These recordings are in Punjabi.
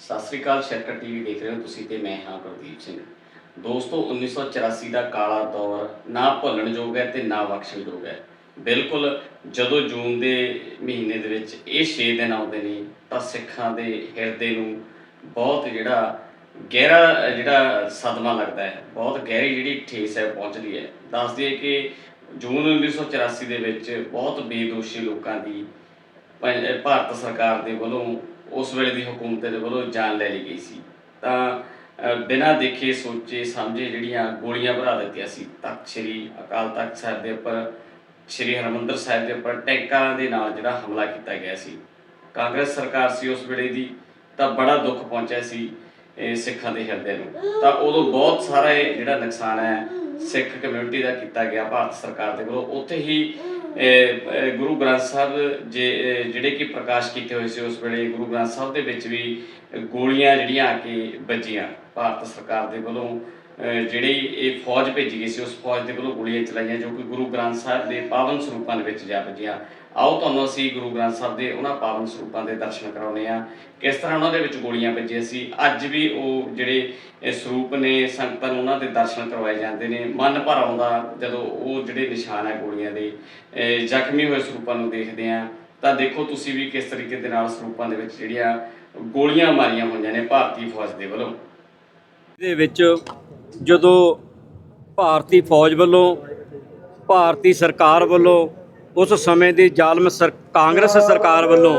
ਸਤਿ ਸ੍ਰੀ ਅਕਾਲ ਸ਼ਰਕਟ ਟੀਵੀ ਦੇਖ ਰਹੇ ਹੋ ਤੁਸੀਂ ਤੇ ਮੈਂ ਹਾਂ ਪ੍ਰਦੀਪ ਸਿੰਘ। ਦੋਸਤੋ 1984 ਦਾ ਕਾਲਾ ਦੌਰ ਨਾ ਭੁੱਲਣਯੋਗ ਹੈ ਤੇ ਨਾ ਬਖਸ਼ਣਯੋਗ ਹੈ। ਬਿਲਕੁਲ, ਜਦੋਂ ਜੂਨ ਦੇ ਮਹੀਨੇ ਦੇ ਵਿੱਚ ਇਹ 6 ਦਿਨ ਆਉਂਦੇ ਨੇ, ਤਾਂ ਸਿੱਖਾਂ ਦੇ ਹਿਰਦੇ ਨੂੰ ਬਹੁਤ ਜਿਹੜਾ ਗਹਿਰਾ, ਜਿਹੜਾ ਸਦਮਾ ਲੱਗਦਾ ਹੈ। ਬਹੁਤ ਗਹਿਰੀ ਜਿਹੜੀ ਠੇਸ ਹੈ, ਪਹੁੰਚਦੀ ਹੈ। ਦੱਸ ਦਈਏ ਕਿ ਜੂਨ 1984 ਦੇ ਵਿੱਚ ਬਹੁਤ ਬੇਦੋਸ਼ੀ ਲੋਕਾਂ ਦੀ ਭਾਰਤ ਸਰਕਾਰ ਦੇ ਵੱਲੋਂ ਉਸ ਵੇਲੇ ਦੀ ਹਕੂਮਤ ਦੇ ਵੱਲੋਂ ਜਾਨ ਲੈ ਲਈ ਗਈ ਸੀ। ਤਾਂ ਬਿਨਾਂ ਦੇਖੇ, ਸੋਚੇ, ਸਮਝੇ ਜਿਹੜੀਆਂ ਗੋਲੀਆਂ ਭਰਾ ਦਿੱਤੀਆਂ ਸੀ, ਤਖਤ ਸ੍ਰੀ ਅਕਾਲ ਤਖਤ ਸਾਹਿਬ ਦੇ ਉੱਪਰ, ਸ੍ਰੀ ਹਰਮੰਦਰ ਸਾਹਿਬ ਦੇ ਉੱਪਰ ਟੈਂਕਾਂ ਦੇ ਨਾਲ ਜਿਹੜਾ ਹਮਲਾ ਕੀਤਾ ਗਿਆ ਸੀ। ਕਾਂਗਰਸ ਸਰਕਾਰ ਸੀ ਉਸ ਵੇਲੇ ਦੀ, ਤਾਂ ਬੜਾ ਦੁੱਖ ਪਹੁੰਚਿਆ ਸੀ ਸਿੱਖਾਂ ਦੇ ਹਿਰਦੇ ਨੂੰ। ਤਾਂ ਉਦੋਂ ਬਹੁਤ ਸਾਰਾ ਜਿਹੜਾ ਨੁਕਸਾਨ ਹੈ, ਸਿੱਖ ਕਮਿਊਨਿਟੀ ਦਾ ਕੀਤਾ ਗਿਆ, ਭਾਰਤ ਸਰਕਾਰ ਦੇ ਵੱਲੋਂ। ਉੱਥੇ ਹੀ ਗੁਰੂ ਗ੍ਰੰਥ ਸਾਹਿਬ ਜੇ ਜਿਹੜੇ ਕਿ ਪ੍ਰਕਾਸ਼ ਕੀਤੇ ਹੋਏ ਸੀ ਉਸ ਵੇਲੇ ਗੁਰੂ ਗ੍ਰੰਥ ਸਾਹਿਬ ਦੇ ਵਿੱਚ ਵੀ ਗੋਲੀਆਂ ਜਿਹੜੀਆਂ ਆ ਕੇ ਵੱਜੀਆਂ ਭਾਰਤ ਸਰਕਾਰ ਦੇ ਵੱਲੋਂ ਅਹ, ਜਿਹੜੀ ਇਹ ਫੌਜ ਭੇਜੀ ਗਈ ਸੀ ਉਸ ਫੌਜ ਦੇ ਵੱਲੋਂ ਗੋਲੀਆਂ ਚਲਾਈਆਂ ਜੋ ਕਿ ਗੁਰੂ ਗ੍ਰੰਥ ਸਾਹਿਬ ਦੇ ਪਾਵਨ ਸਰੂਪਾਂ ਦੇ ਵਿੱਚ ਜਾ ਵੱਜੀਆਂ। ਆਓ ਤੁਹਾਨੂੰ ਅਸੀਂ ਗੁਰੂ ਗ੍ਰੰਥ ਸਾਹਿਬ ਦੇ ਉਹਨਾਂ ਪਾਵਨ ਸਰੂਪਾਂ ਦੇ ਦਰਸ਼ਨ ਕਰਾਉਨੇ ਆ ਕਿਸ ਤਰ੍ਹਾਂ ਉਹਨਾਂ ਦੇ ਵਿੱਚ ਗੋਲੀਆਂ ਵੱਜੀਆਂ ਸੀ, ਅੱਜ ਵੀ ਉਹ ਜਿਹੜੇ ਇਹ ਸਰੂਪ ਨੇ, ਸੰਗਤਾਂ ਨੂੰ ਉਹਨਾਂ ਦੇ ਦਰਸ਼ਨ ਕਰਵਾਏ ਜਾਂਦੇ ਨੇ। ਮਨ ਭਰ ਆਉਂਦਾ ਜਦੋਂ ਉਹ ਜਿਹੜੇ ਨਿਸ਼ਾਨ ਹੈ ਗੋਲੀਆਂ ਦੇ ਜ਼ਖਮੀ ਹੋਏ ਸਰੂਪਾਂ ਨੂੰ ਦੇਖਦੇ ਆ ਤਾਂ ਦੇਖੋ ਤੁਸੀਂ ਵੀ ਕਿਸ ਤਰੀਕੇ ਦੇ ਨਾਲ ਸਰੂਪਾਂ ਦੇ ਵਿੱਚ ਜਿਹੜੀਆਂ ਗੋਲੀਆਂ ਮਾਰੀਆਂ ਹੋਈਆਂ ਨੇ ਭਾਰਤੀ ਫੌਜ ਦੇ ਵੱਲੋਂ। ਦੇ ਵਿੱਚ ਜਦੋਂ ਭਾਰਤੀ ਫੌਜ ਵੱਲੋਂ, ਭਾਰਤੀ ਸਰਕਾਰ ਵੱਲੋਂ ਉਸ ਸਮੇਂ ਦੀ ਜ਼ਾਲਮ ਸਰ, ਕਾਂਗਰਸ ਸਰਕਾਰ ਵੱਲੋਂ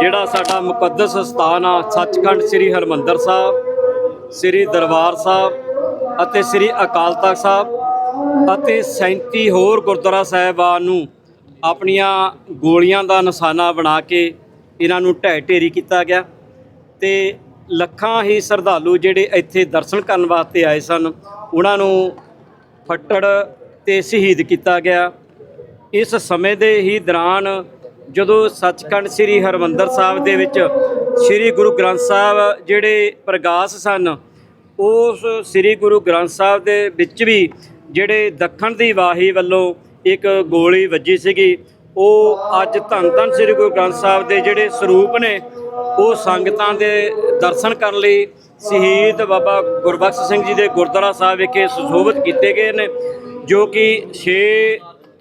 ਜਿਹੜਾ ਸਾਡਾ ਮੁਕੱਦਸ ਸਥਾਨ ਆ, ਸੱਚਖੰਡ ਸ੍ਰੀ ਹਰਮੰਦਰ ਸਾਹਿਬ, ਸ੍ਰੀ ਦਰਬਾਰ ਸਾਹਿਬ ਅਤੇ ਸ੍ਰੀ ਅਕਾਲ ਤਖਤ ਸਾਹਿਬ ਅਤੇ 37 ਹੋਰ ਗੁਰਦੁਆਰਾ ਸਾਹਿਬਾਨ ਨੂੰ ਆਪਣੀਆਂ ਗੋਲੀਆਂ ਦਾ ਨਿਸ਼ਾਨਾ ਬਣਾ ਕੇ ਇਹਨਾਂ ਨੂੰ ਢਹਿ ਢੇਰੀ ਕੀਤਾ ਗਿਆ ਤੇ ਲੱਖਾਂ ਹੀ ਸ਼ਰਧਾਲੂ ਜਿਹੜੇ ਇੱਥੇ ਦਰਸ਼ਨ ਕਰਨ ਵਾਸਤੇ ਆਏ ਸਨ, ਉਹਨਾਂ ਨੂੰ ਫੱਟੜ ਤੇ ਸ਼ਹੀਦ ਕੀਤਾ ਗਿਆ। ਇਸ ਸਮੇਂ ਦੇ ਹੀ ਦੌਰਾਨ ਜਦੋਂ ਸੱਚਖੰਡ ਸ੍ਰੀ ਹਰਮੰਦਰ ਸਾਹਿਬ ਦੇ ਵਿੱਚ ਸ੍ਰੀ ਗੁਰੂ ਗ੍ਰੰਥ ਸਾਹਿਬ ਜਿਹੜੇ ਪ੍ਰਗਾਸ ਸਨ, ਉਸ ਸ੍ਰੀ ਗੁਰੂ ਗ੍ਰੰਥ ਸਾਹਿਬ ਦੇ ਵਿੱਚ ਵੀ ਜਿਹੜੇ ਦੱਖਣ ਦੀ ਵਾਹੀ ਵੱਲੋਂ ਇੱਕ ਗੋਲੀ ਵੱਜੀ ਸੀਗੀ, ਉਹ ਅੱਜ ਧੰਨ ਧੰਨ ਸ੍ਰੀ ਗੁਰੂ ਗ੍ਰੰਥ ਸਾਹਿਬ ਦੇ ਜਿਹੜੇ ਸਰੂਪ ਨੇ, ਉਹ ਸੰਗਤਾਂ ਦੇ ਦਰਸ਼ਨ ਕਰਨ ਲਈ ਸ਼ਹੀਦ ਬਾਬਾ ਗੁਰਬਖਸ਼ ਸਿੰਘ ਜੀ ਦੇ ਗੁਰਦੁਆਰਾ ਸਾਹਿਬ ਵਿਖੇ ਸੁਸ਼ੋਭਿਤ ਕੀਤੇ ਗਏ ਨੇ, ਜੋ ਕਿ 6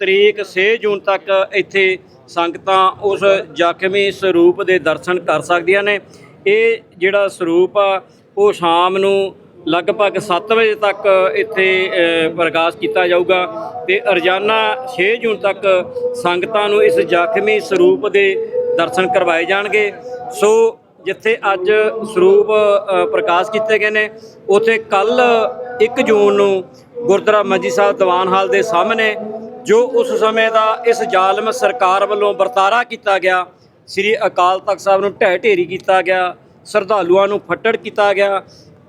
ਤਰੀਕ 6 ਜੂਨ ਤੱਕ ਇੱਥੇ ਸੰਗਤਾਂ ਉਸ ਜ਼ਖਮੀ ਸਰੂਪ ਦੇ ਦਰਸ਼ਨ ਕਰ ਸਕਦੀਆਂ ਨੇ। ਇਹ ਜਿਹੜਾ ਸਰੂਪ ਆ, ਉਹ ਸ਼ਾਮ ਨੂੰ ਲਗਭਗ 7 ਵਜੇ ਤੱਕ ਇੱਥੇ ਪ੍ਰਕਾਸ਼ ਕੀਤਾ ਜਾਊਗਾ ਤੇ ਰੋਜ਼ਾਨਾ 6 ਜੂਨ ਤੱਕ ਸੰਗਤਾਂ ਨੂੰ ਇਸ ਜ਼ਖਮੀ ਸਰੂਪ ਦੇ ਦਰਸ਼ਨ ਕਰਵਾਏ ਜਾਣਗੇ। ਸੋ ਜਿੱਥੇ ਅੱਜ ਸਰੂਪ ਪ੍ਰਕਾਸ਼ ਕੀਤੇ ਗਏ ਨੇ, ਉਥੇ ਕੱਲ 1 ਜੂਨ ਨੂੰ ਗੁਰਦੁਆਰਾ ਮੰਜੀ ਸਾਹਿਬ ਦੀਵਾਨ ਹਾਲ ਦੇ ਸਾਹਮਣੇ ਜੋ ਉਸ ਸਮੇਂ ਦਾ ਇਸ ਜ਼ਾਲਮ ਸਰਕਾਰ ਵੱਲੋਂ ਵਰਤਾਰਾ ਕੀਤਾ ਗਿਆ, ਸ੍ਰੀ ਅਕਾਲ ਤਖਤ ਸਾਹਿਬ ਨੂੰ ਢਹਿ ਢੇਰੀ ਕੀਤਾ ਗਿਆ, ਸ਼ਰਧਾਲੂਆਂ ਨੂੰ ਫੱਟੜ ਕੀਤਾ ਗਿਆ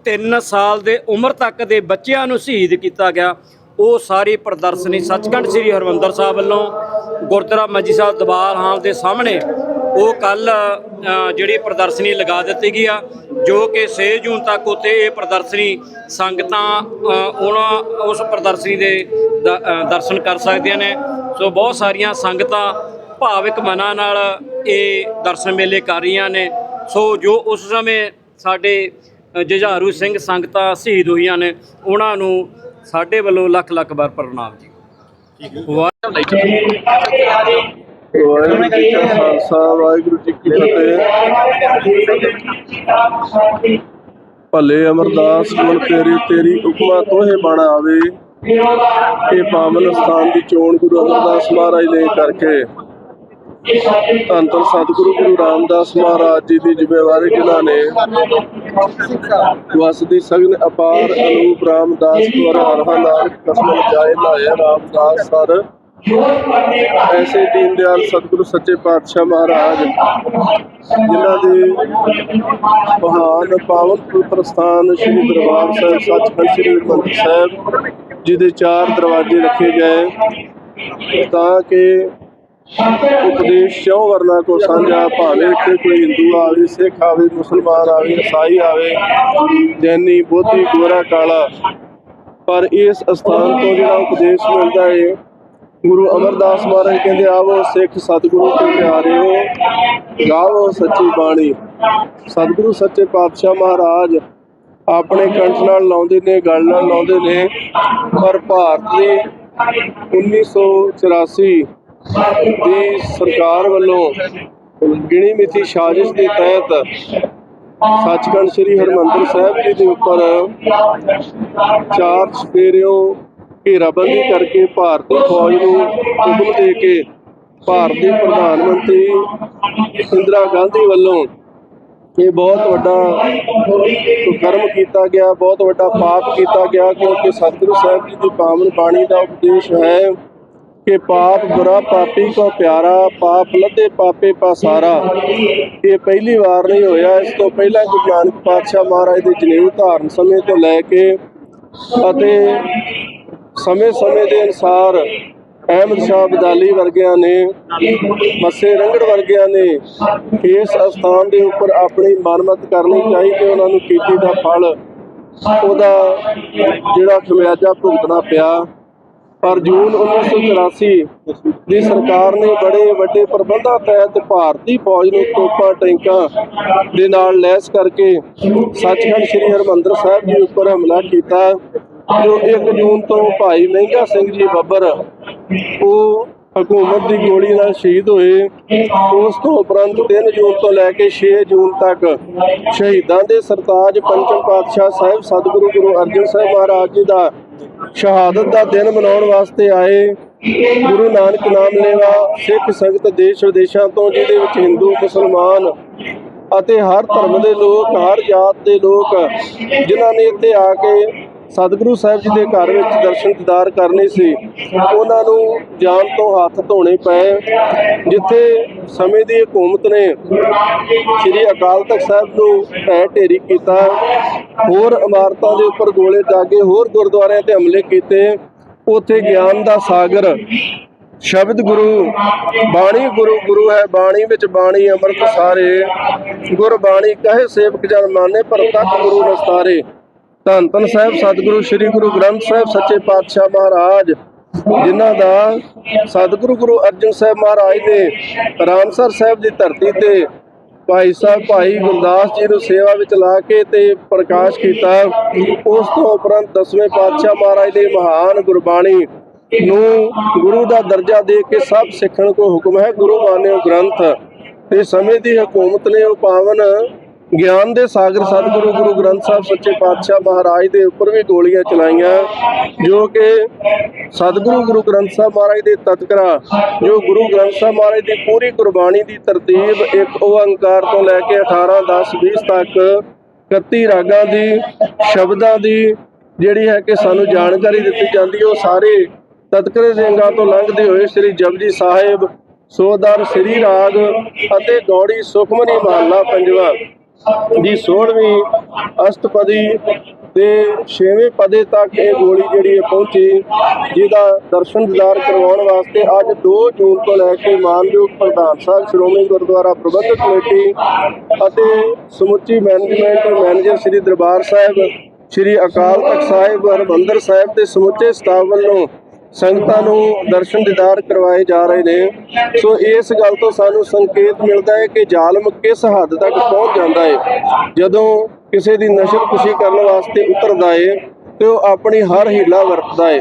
3 ਸਾਲ ਦੇ ਉਮਰ ਤੱਕ ਦੇ ਬੱਚਿਆਂ ਨੂੰ ਸ਼ਹੀਦ ਕੀਤਾ ਗਿਆ, ਉਹ ਸਾਰੀ ਪ੍ਰਦਰਸ਼ਨੀ ਸੱਚਖੰਡ ਸ੍ਰੀ ਹਰਮੰਦਰ ਸਾਹਿਬ ਵੱਲੋਂ ਗੁਰਦੁਆਰਾ ਮੰਜੀ ਸਾਹਿਬ ਦਰਬਾਰ ਹਾਲ ਦੇ ਸਾਹਮਣੇ ਉਹ ਕੱਲ ਜਿਹੜੀ ਪ੍ਰਦਰਸ਼ਨੀ ਲਗਾ ਦਿੱਤੀ ਗਈ ਆ ਜੋ ਕਿ 6 ਜੂਨ ਤੱਕ ਉੱਥੇ ਇਹ ਪ੍ਰਦਰਸ਼ਨੀ ਸੰਗਤਾਂ ਉਹਨਾਂ ਉਸ ਪ੍ਰਦਰਸ਼ਨੀ ਦੇ ਦਰਸ਼ਨ ਕਰ ਸਕਦੀਆਂ ਨੇ। ਸੋ ਬਹੁਤ ਸਾਰੀਆਂ ਸੰਗਤਾਂ ਭਾਵਿਕ ਮਨਾਂ ਨਾਲ ਇਹ ਦਰਸ਼ਨ ਮੇਲੇ ਕਰ ਰਹੀਆਂ ਨੇ। ਸੋ ਜੋ ਉਸ ਸਮੇਂ ਸਾਡੇ ਅ, ਜੁਝਾਰੂ ਸਿੰਘ ਸੰਗਤਾਂ ਸ਼ਹੀਦ ਹੋਈਆਂ ਨੇ ਉਹਨਾਂ ਨੂੰ ਸਾਡੇ ਵੱਲੋਂ ਲੱਖ ਲੱਖ ਵਾਰ ਪ੍ਰਣਾਮ ਜੀ। ਵਾਹਿਗੁਰੂ ਵਾਹਿਗੁਰੂ ਜੀ ਕਾ ਖਾਲਸਾ ਵਾਹਿਗੁਰੂ ਜੀ ਕੀ ਫਤਿਹ। ਭਲੇ ਅਮਰਦਾਸ ਗੁਣ ਤੇਰੀ ਤੇਰੀ ਹੁਕਮਾ ਤੋਹੇ ਬਣ ਆਵੇ। ਇਹ ਪਾਵਨ ਸਥਾਨ ਦੀ ਚੋਣ ਗੁਰੂ ਅਮਰਦਾਸ ਮਹਾਰਾਜ ਨੇ ਕਰਕੇ। ਧੰਨ ਧੰਨ ਸਤਿਗੁਰੂ ਗੁਰੂ ਰਾਮਦਾਸ ਮਹਾਰਾਜ ਜੀ ਦੀ ਜ਼ਿੰਮੇਵਾਰੀ ਜਿਨ੍ਹਾਂ ਨੇ ਵਸਦੀ ਸਗਨ ਅਪਾਰ ਅਨੂਪ ਰਾਮਦਾਸ ਦੁਆਰਾ ਹਰਹਾ ਨਾਨਕ ਕਸਮ ਜਾਏ ਲਾਏ ਰਾਮਦਾਸ ਸਰ। ਐਸੇ ਦੀਨ ਦਿਆਲ ਸਤਿਗੁਰੂ ਸੱਚੇ ਪਾਤਸ਼ਾਹ ਮਹਾਰਾਜ, ਜਿਨ੍ਹਾਂ ਦੇ ਮਹਾਨ ਪਾਵਨ ਪੁੱਤਰ ਸਥਾਨ ਸ੍ਰੀ ਦਰਬਾਰ ਸਾਹਿਬ, ਸੱਚਖੰਡ ਸ੍ਰੀ ਹਰਿਮੰਦਰ ਸਾਹਿਬ, ਜਿਹਦੇ ਚਾਰ ਦਰਵਾਜ਼ੇ ਰੱਖੇ ਗਏ। ਤਾਂ ਕਿ ਉਪਦੇਸ਼ ਚੌ ਵਰਨਾ ਕੋ ਸਾਂਝਾ ਭਾਵੇਂ ਇੱਥੇ ਕੋਈ ਹਿੰਦੂ ਆਵੇ, ਸਿੱਖ ਆਵੇ, ਮੁਸਲਮਾਨ ਆਵੇ ਈਸਾਈ ਆਵੇ, ਜੈਨੀ, ਬੋਧੀ, ਗੋਰਾ, ਕਾਲਾ, ਪਰ ਇਸ ਅਸਥਾਨ ਤੋਂ ਜਿਹੜਾ ਉਪਦੇਸ਼ ਮਿਲਦਾ ਹੈ ਗੁਰੂ ਅਮਰਦਾਸ ਮਹਾਰਾਜ ਕਹਿੰਦੇ ਆਵੋ ਸਿੱਖ ਸਤਿਗੁਰੂ ਕੇ ਪਿਆਰਿਓ ਗਾਵੋ ਸੱਚੀ ਬਾਣੀ। ਸਤਿਗੁਰੂ ਸੱਚੇ ਪਾਤਸ਼ਾਹ ਮਹਾਰਾਜ ਆਪਣੇ ਕੰਠ ਨਾਲ ਲਾਉਂਦੇ ਨੇ, ਗੱਲ ਨਾਲ ਲਾਉਂਦੇ ਨੇ, ਪਰ ਭਾਰਤ ਦੀ 1984 ਦੀ ਸਰਕਾਰ ਵੱਲੋਂ ਗਿਣੀ ਮਿਤੀ ਸਾਜ਼ਿਸ਼ ਦੇ ਤਹਿਤ ਸੱਚਖੰਡ ਸ੍ਰੀ ਹਰਮੰਦਰ ਸਾਹਿਬ ਜੀ ਦੇ ਉੱਪਰ ਚਾਰ ਸਪੇਰਿਓ ਘੇਰਾਬੰਦੀ ਕਰਕੇ ਭਾਰਤੀ ਫੌਜ ਨੂੰ ਹੁਕਮ ਦੇ ਕੇ ਭਾਰਤ ਦੇ ਪ੍ਰਧਾਨ ਮੰਤਰੀ ਇੰਦਰਾ ਗਾਂਧੀ ਵੱਲੋਂ ਇਹ ਬਹੁਤ ਵੱਡਾ ਕਰਮ ਕੀਤਾ ਗਿਆ, ਬਹੁਤ ਵੱਡਾ ਪਾਪ ਕੀਤਾ ਗਿਆ, ਕਿਉਂਕਿ ਸਤਿਗੁਰੂ ਸਾਹਿਬ ਜੀ ਦੀ ਪਾਵਨ ਬਾਣੀ ਦਾ ਉਪਦੇਸ਼ ਹੈ ਕਿ ਪਾਪ ਬੁਰਾ ਪਾਪੀ ਕੋ ਪਿਆਰਾ, ਪਾਪ ਲੱਦੇ ਪਾਪੇ ਪਾਸਾਰਾ ਇਹ ਪਹਿਲੀ ਵਾਰ ਨਹੀਂ ਹੋਇਆ, ਇਸ ਤੋਂ ਪਹਿਲਾਂ ਗੁਰੂ ਨਾਨਕ ਪਾਤਸ਼ਾਹ ਮਹਾਰਾਜ ਦੇ ਜਨੇਊ ਧਾਰਨ ਸਮੇਂ ਤੋਂ ਲੈ ਕੇ ਅਤੇ ਸਮੇਂ-ਸਮੇਂ ਦੇ ਅਨੁਸਾਰ ਅਹਿਮਦ ਸ਼ਾਹ ਬਦਾਲੀ ਵਰਗਿਆਂ ਨੇ, ਮੱਸੇ ਰੰਗੜ ਵਰਗਿਆਂ ਨੇ ਇਸ ਅਸਥਾਨ ਦੇ ਉੱਪਰ ਆਪਣੀ ਮਨਮਤ ਕਰਨੀ ਚਾਹੀਦੀ ਉਹਨਾਂ ਨੂੰ ਕੀਤੀ ਦਾ ਫਲ। ਉਹਦਾ ਜਿਹੜਾ ਖਮਿਆਜਾ ਭੁਗਤਣਾ ਪਿਆ। ਪਰ ਜੂਨ 1984 ਦੀ ਸਰਕਾਰ ਨੇ ਬੜੇ ਵੱਡੇ ਪ੍ਰਬੰਧਾਂ ਤਹਿਤ ਭਾਰਤੀ ਫੌਜ ਨੂੰ ਤੋਪਾਂ ਟੈਂਕਾਂ ਦੇ ਨਾਲ ਲੈਸ ਕਰਕੇ ਸੱਚਖੰਡ ਸ੍ਰੀ ਹਰਮੰਦਰ ਸਾਹਿਬ ਜੀ ਉੱਪਰ ਹਮਲਾ ਕੀਤਾ। ਜੋ 1 ਜੂਨ ਤੋਂ ਭਾਈ ਮਹਿੰਗਾ ਸਿੰਘ ਜੀ ਬੱਬਰ, ਉਹ ਹਕੂਮਤ ਦੀ ਗੋਲੀ ਨਾਲ ਸ਼ਹੀਦ ਹੋਏ। ਉਸ ਤੋਂ ਉਪਰੰਤ 3 ਜੂਨ ਤੋਂ ਲੈ ਕੇ 6 ਜੂਨ ਤੱਕ ਸ਼ਹੀਦਾਂ ਦੇ ਸਰਤਾਜ ਪੰਚਮ ਪਾਤਸ਼ਾਹ ਸਾਹਿਬ ਸਤਿਗੁਰੂ ਗੁਰੂ ਅਰਜਨ ਸਾਹਿਬ ਮਹਾਰਾਜ ਜੀ ਦਾ ਸ਼ਹਾਦਤ ਦਾ ਦਿਨ ਮਨਾਉਣ ਵਾਸਤੇ ਆਏ। ਗੁਰੂ ਨਾਨਕ ਨਾਮ ਲੈਵਾ ਸਿੱਖ ਸੰਗਤ ਦੇਸ਼ ਵਿਦੇਸ਼ਾਂ ਤੋਂ, ਜਿਹਦੇ ਵਿੱਚ ਹਿੰਦੂ, ਮੁਸਲਮਾਨ ਅਤੇ ਹਰ ਧਰਮ ਦੇ ਲੋਕ, ਹਰ ਜਾਤ ਦੇ ਲੋਕ, ਜਿਨ੍ਹਾਂ ਨੇ ਇੱਥੇ ਆ ਕੇ ਸਤਿਗੁਰੂ ਸਾਹਿਬ ਜੀ ਦੇ ਘਰ ਵਿੱਚ ਦਰਸ਼ਨ ਦੀਦਾਰ ਕਰਨੇ ਸੀ, ਉਹਨਾਂ ਨੂੰ ਜਾਨ ਤੋਂ ਹੱਥ ਧੋਣੇ ਪਏ, ਜਿੱਥੇ ਸਮੇਂ ਦੀ ਹਕੂਮਤ ਨੇ ਸ੍ਰੀ ਅਕਾਲ ਤਖਤ ਸਾਹਿਬ ਨੂੰ ਢਹਿ ਢੇਰੀ ਕੀਤਾ, ਹੋਰ ਇਮਾਰਤਾਂ ਦੇ ਉੱਪਰ ਗੋਲੇ ਦਾਗੇ ਹੋਰ ਗੁਰਦੁਆਰਿਆਂ ਤੇ ਹਮਲੇ ਕੀਤੇ, ਉੱਥੇ ਗਿਆਨ ਦਾ ਸਾਗਰ, ਸ਼ਬਦ ਗੁਰੂ, ਬਾਣੀ ਗੁਰੂ ਗੁਰੂ ਹੈ ਬਾਣੀ ਵਿੱਚ ਬਾਣੀ, ਅੰਮ੍ਰਿਤ ਸਾਰੇ ਗੁਰ ਬਾਣੀ ਕਹੇ ਸੇਵਕ ਜਨ ਮਾਨੇ, ਪਰ ਤਤ ਗੁਰੂ ਨਸਤਾਰੇ ਧੰਨ ਧੰਨ ਸਾਹਿਬ, ਸਤਿਗੁਰੂ ਸ੍ਰੀ ਗੁਰੂ ਗ੍ਰੰਥ ਸਾਹਿਬ, ਸੱਚੇ ਪਾਤਸ਼ਾਹ ਮਹਾਰਾਜ, ਜਿਨ੍ਹਾਂ ਦਾ ਸਤਿਗੁਰੂ ਗੁਰੂ ਅਰਜਨ ਸਾਹਿਬ ਮਹਾਰਾਜ ਨੇ ਰਾਮਸਰ ਸਾਹਿਬ ਦੀ ਧਰਤੀ ਤੇ ਭਾਈ ਸਾਹਿਬ, ਭਾਈ ਗੁਰਦਾਸ ਜੀ ਨੂੰ ਸੇਵਾ ਵਿੱਚ ਲਾ ਕੇ ਤੇ ਪ੍ਰਕਾਸ਼ ਕੀਤਾ, ਉਸ ਤੋਂ ਉਪਰੰਤ ਦਸਵੇਂ ਪਾਤਸ਼ਾਹ ਮਹਾਰਾਜ ਦੇ ਮਹਾਨ ਗੁਰਬਾਣੀ ਨੂੰ ਗੁਰੂ ਦਾ ਦਰਜਾ ਦੇ ਕੇ ਸਭ ਸਿੱਖਣ ਕੋ ਹੁਕਮ ਹੈ, ਗੁਰੂ ਮਾਨਿਓ ਗ੍ਰੰਥ। ਤੇ ਸਮੇਂ ਦੀ ਹਕੂਮਤ ਨੇ ਉਹ ਪਾਵਨ ਗਿਆਨ ਦੇ ਸਾਗਰ ਸਤਿਗੁਰੂ, ਗੁਰੂ ਗ੍ਰੰਥ ਸਾਹਿਬ, ਸੱਚੇ ਪਾਤਸ਼ਾਹ ਮਹਾਰਾਜ ਦੇ ਉੱਪਰ ਵੀ ਗੋਲੀਆਂ ਚਲਾਈਆਂ, ਜੋ ਕਿ ਸਤਿਗੁਰੂ, ਗੁਰੂ ਗ੍ਰੰਥ ਸਾਹਿਬ ਮਹਾਰਾਜ ਦੇ ਤਤਕਰਾ, ਜੋ ਗੁਰੂ ਗ੍ਰੰਥ ਸਾਹਿਬ ਮਹਾਰਾਜ ਦੀ ਪੂਰੀ ਕੁਰਬਾਨੀ ਦੀ ਤਰਤੀਬ ਇੱਕ ਓੰਕਾਰ ਤੋਂ ਲੈ ਕੇ 18 10 20 ਤੱਕ 31 ਰਾਗਾਂ ਦੀ, ਸ਼ਬਦਾਂ ਦੀ ਜਿਹੜੀ ਹੈ ਕਿ ਸਾਨੂੰ ਜਾਣਕਾਰੀ ਦਿੱਤੀ ਜਾਂਦੀ ਉਹ ਸਾਰੇ ਤਤਕਰੇ ਸਿੰਘਾਂ ਤੋਂ ਲੰਘਦੇ ਹੋਏ ਸ੍ਰੀ ਜਪਜੀ ਸਾਹਿਬ ਸੋਦਰ, ਸ੍ਰੀ ਰਾਗ ਅਤੇ ਗੌੜੀ ਸੁਖਮਨੀ ਮਹੱਲਾ ਪੰਜਵਾ। ਦੀ 16ਵੀਂ ਅਸ਼ਟਪਦੀ ਦੇ 6ਵੇਂ ਪਦੇ ਤੱਕ ਇਹ ਗੋਲੀ ਜਿਹੜੀ ਹੈ ਪਹੁੰਚੀ, ਜਿਹਦਾ ਦਰਸ਼ਨ ਦੀਦਾਰ ਕਰਵਾਉਣ ਵਾਸਤੇ ਅੱਜ 2 ਜੂਨ ਤੋਂ ਲੈ ਕੇ ਮਾਨਯੋਗ ਪ੍ਰਧਾਨ ਸਾਹਿਬ, ਸ਼੍ਰੋਮਣੀ ਗੁਰਦੁਆਰਾ ਪ੍ਰਬੰਧਕ ਕਮੇਟੀ ਅਤੇ ਸਮੁੱਚੀ ਮੈਨੇਜਮੈਂਟ ਮੈਨੇਜਰ ਸ੍ਰੀ ਦਰਬਾਰ ਸਾਹਿਬ, ਸ੍ਰੀ ਅਕਾਲ ਤਖਤ ਸਾਹਿਬ, ਹਰਿਮੰਦਰ ਸਾਹਿਬ ਤੇ ਸਮੁੱਚੇ ਸਟਾਫ ਵੱਲੋਂ ਸੰਗਤਾਂ ਨੂੰ ਦਰਸ਼ਨ ਦੀਦਾਰ ਕਰਵਾਏ ਜਾ ਰਹੇ ਨੇ। ਸੋ ਇਸ ਗੱਲ ਤੋਂ ਸਾਨੂੰ ਸੰਕੇਤ ਮਿਲਦਾ ਹੈ ਕਿ ਜ਼ਾਲਮ ਕਿਸ ਹੱਦ ਤੱਕ ਪਹੁੰਚ ਜਾਂਦਾ ਹੈ। ਜਦੋਂ ਕਿਸੇ ਦੀ ਨਸ਼ਰ ਖੁਸ਼ੀ ਕਰਨ ਵਾਸਤੇ ਉਤਰਦਾ ਹੈ, ਤੇ ਉਹ ਆਪਣੀ ਹਰ ਹੀਲਾ ਵਰਤਦਾ ਹੈ।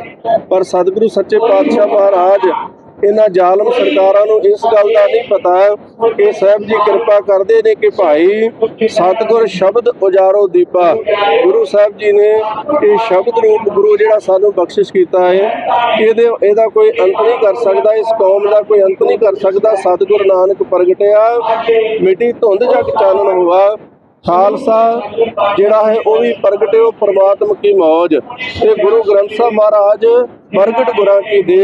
ਪਰ ਸਤਿਗੁਰੂ ਸੱਚੇ ਪਾਤਸ਼ਾਹ ਮਹਾਰਾਜ ਇਹਨਾਂ ਜ਼ਾਲਮ ਸਰਕਾਰਾਂ ਨੂੰ ਇਸ ਗੱਲ ਦਾ ਨਹੀਂ ਪਤਾ ਕਿ ਸਾਹਿਬ ਜੀ ਕਿਰਪਾ ਕਰਦੇ ਨੇ ਕਿ ਭਾਈ ਸਤਿਗੁਰ ਸ਼ਬਦ ਉਜਾਰੋ ਦੀਪਾ। ਗੁਰੂ ਸਾਹਿਬ ਜੀ ਨੇ ਇਹ ਸ਼ਬਦ ਰੂਪ ਗੁਰੂ ਜਿਹੜਾ ਸਾਨੂੰ ਬਖਸ਼ਿਸ਼ ਕੀਤਾ ਹੈ, ਇਹਦੇ, ਇਹਦਾ ਕੋਈ ਅੰਤ ਨਹੀਂ ਕਰ ਸਕਦਾ, ਇਸ ਕੌਮ ਦਾ ਕੋਈ ਅੰਤ ਨਹੀਂ ਕਰ ਸਕਦਾ। ਸਤਿਗੁਰ ਨਾਨਕ ਪ੍ਰਗਟਿਆ, ਮਿੱਟੀ ਧੁੰਦ ਜਗ ਚਾਨਣ ਹੋਆ। ਖਾਲਸਾ ਜਿਹੜਾ ਹੈ ਉਹ ਵੀ ਪ੍ਰਗਟਿਓ ਪ੍ਰਮਾਤਮ ਕੀ ਮੌਜ ਇਹ ਗੁਰੂ ਗ੍ਰੰਥ ਸਾਹਿਬ ਮਹਾਰਾਜ ਪ੍ਰਗਟ ਗੁਰਾਂ ਕੀ ਦੇ।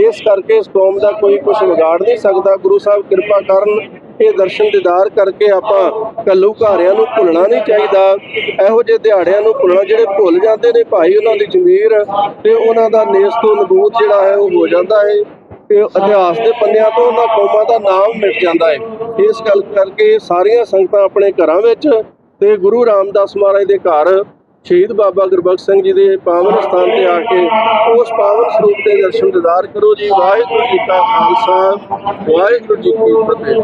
ਇਸ ਕਰਕੇ ਇਸ ਕੌਮ ਦਾ ਕੋਈ ਕੁਝ ਵਿਗਾੜ ਨਹੀਂ ਸਕਦਾ। ਗੁਰੂ ਸਾਹਿਬ ਕਿਰਪਾ ਕਰਨ ਇਹ ਦਰਸ਼ਨ ਦੀਦਾਰ ਕਰਕੇ ਆਪਾਂ ਕੱਲੂ ਘਾਰਿਆਂ ਨੂੰ ਭੁੱਲਣਾ ਨਹੀਂ ਚਾਹੀਦਾ। ਇਹੋ ਜਿਹੇ ਦਿਹਾੜਿਆਂ ਨੂੰ ਭੁੱਲਣਾ ਜਿਹੜੇ ਭੁੱਲ ਜਾਂਦੇ ਨੇ ਭਾਈ ਉਹਨਾਂ ਦੀ ਜ਼ਮੀਰ ਤੇ ਉਹਨਾਂ ਦਾ ਨੇਸ ਤੋਂ ਨਬੂਤ ਜਿਹੜਾ ਹੈ ਉਹ ਹੋ ਜਾਂਦਾ ਹੈ। ਤੇ ਇਤਿਹਾਸ ਦੇ ਪੰਨਿਆਂ ਤੋਂ ਉਹਨਾਂ ਕੌਮਾਂ ਦਾ ਨਾਮ ਮਿਟ ਜਾਂਦਾ ਹੈ। ਇਸ ਗੱਲ ਕਰਕੇ ਸਾਰੀਆਂ ਸੰਗਤਾਂ ਆਪਣੇ ਘਰਾਂ ਵਿੱਚ ਤੇ ਗੁਰੂ ਰਾਮਦਾਸ ਮਹਾਰਾਜ ਦੇ ਘਰ ਸ਼ਹੀਦ ਬਾਬਾ ਗੁਰਬਖਸ਼ ਸਿੰਘ ਜੀ ਦੇ ਪਾਵਨ ਸਥਾਨ ਤੇ ਆ ਕੇ ਉਸ ਪਾਵਨ ਸਰੂਪ ਦੇ ਦਰਸ਼ਨ ਦੀਦਾਰ ਕਰੋ ਜੀ। ਵਾਹਿਗੁਰੂ ਜੀ ਕਾ ਖਾਲਸਾ, ਵਾਹਿਗੁਰੂ ਜੀ ਕੀ ਫਤਿਹ।